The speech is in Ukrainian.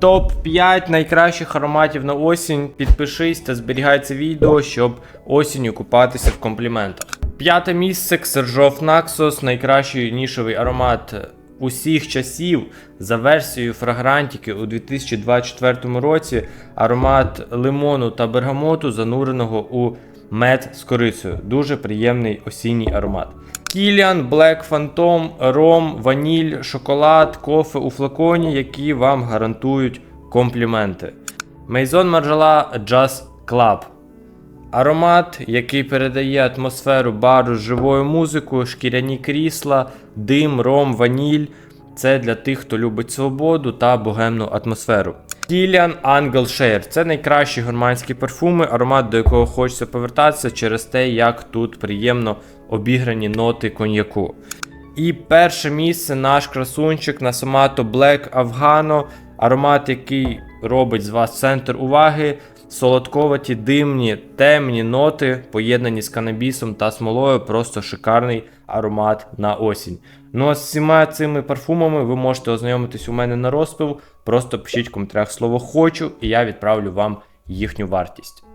Топ-5 найкращих ароматів на осінь. Підпишись та зберігай це відео, щоб осінню купатися в компліментах. П'яте місце Ксержов Наксос, найкращий нішовий аромат усіх часів за версією фрагрантіки у 2024 році. Аромат лимону та бергамоту, зануреного у мед з корицею. Дуже приємний осінній аромат. Кіліан, Black Phantom, ром, ваніль, шоколад, кофе у флаконі, які вам гарантують компліменти. Мейзон Маржала Jazz Club. Аромат, який передає атмосферу бару з живою музикою, шкіряні крісла, дим, ром, ваніль. Це для тих, хто любить свободу та богемну атмосферу. Kilian Angel Share – це найкращі гурманські парфуми, аромат до якого хочеться повертатися через те, як тут приємно обіграні ноти коньяку. І перше місце наш красунчик на Сомато Black Afghano, аромат, який робить з вас центр уваги, солодковаті, димні, темні ноти, поєднані з канабісом та смолою, просто шикарний аромат на осінь. Ну а з всіма цими парфумами ви можете ознайомитись у мене на розпив. Просто пишіть в коментарях слово хочу, і я відправлю вам їхню вартість.